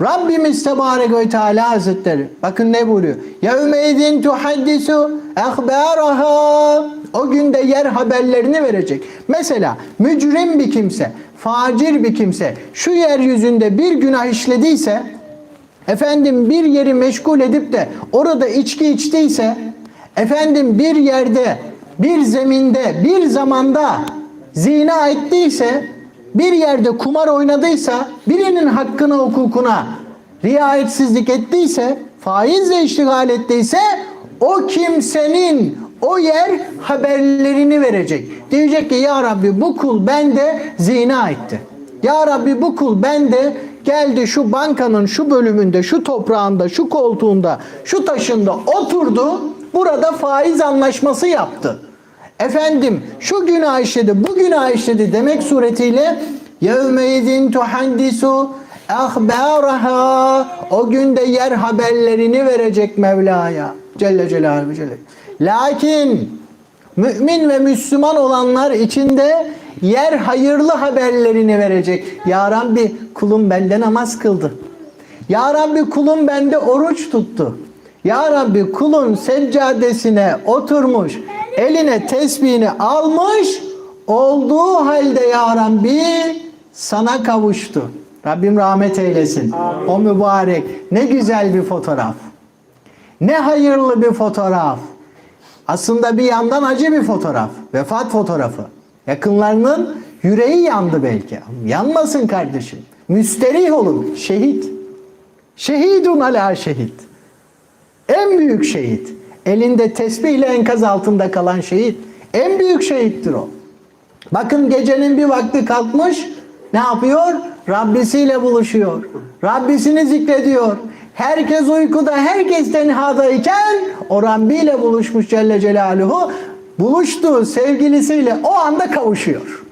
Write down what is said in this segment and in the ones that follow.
Rabbimiz Tebarek ve Teala Hazretleri bakın ne buyuruyor? Yevmeydin tuhaddisu ehbaraha o günde yer haberlerini verecek. Mesela mücrim bir kimse, facir bir kimse şu yeryüzünde bir günah işlediyse efendim bir yeri meşgul edip de orada içki içtiyse efendim bir yerde bir zeminde bir zamanda zina ettiyse bir yerde kumar oynadıysa birinin hakkına hukukuna riayetsizlik ettiyse faizle iştigal ettiyse o kimsenin o yer haberlerini verecek. Diyecek ki ya Rabbi bu kul bende zina etti. Ya Rabbi bu kul bende geldi şu bankanın şu bölümünde, şu toprağında, şu koltuğunda, şu taşında oturdu. Burada faiz anlaşması yaptı. Efendim şu günah işledi, bu günah işledi demek suretiyle yevmeydin tuhandisu ahbaraha o günde yer haberlerini verecek Mevla'ya. Celle Celaluhu Celle. Lakin mümin ve Müslüman olanlar içinde yer hayırlı haberlerini verecek. Ya Rabbi kulum bende namaz kıldı. Ya Rabbi kulum bende oruç tuttu. Ya Rabbi kulun seccadesine oturmuş, eline tesbihini almış, olduğu halde Ya Rabbi sana kavuştu. Rabbim rahmet eylesin. O mübarek. Ne güzel bir fotoğraf. Ne hayırlı bir fotoğraf. Aslında bir yandan acı bir fotoğraf. Vefat fotoğrafı. Yakınlarının yüreği yandı belki. Yanmasın kardeşim. Müsterih olun. Şehit. Şehidun ala şehit. En büyük şehit. Elinde tesbihle enkaz altında kalan şehit. En büyük şehittir o. Bakın gecenin bir vakti kalkmış. Ne yapıyor? Rabbisiyle buluşuyor. Rabbisini zikrediyor. Herkes uykuda, herkes tenhadayken o Rabbi ile buluşmuş Celle Celaluhu. Buluştuğu sevgilisiyle o anda kavuşuyor.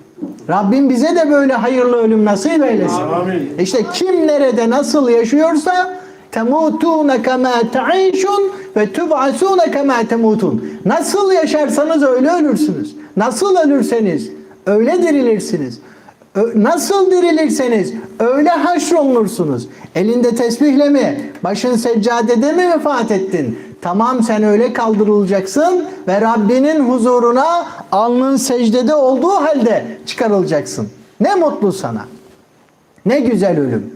Rabbim bize de böyle hayırlı ölüm nasip eylesin. Amin. İşte kim nerede nasıl yaşıyorsa temutune kema taişun ve tub'asune kema temutun. Nasıl yaşarsanız öyle ölürsünüz. Nasıl ölürseniz öyle dirilirsiniz. Nasıl dirilirseniz öyle haşrolunursunuz. Elinde tesbihle mi, başın seccadede mi vefat ettin? Tamam sen öyle kaldırılacaksın ve Rabbinin huzuruna alnın secdede olduğu halde çıkarılacaksın. Ne mutlu sana. Ne güzel ölüm.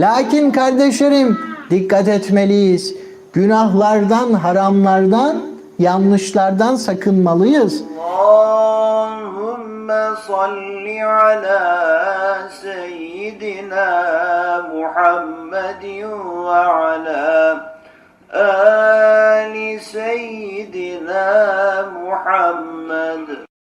Lakin kardeşlerim dikkat etmeliyiz. Günahlardan, haramlardan, yanlışlardan sakınmalıyız. Allahümme salli ala seyyidina Muhammedin ve ala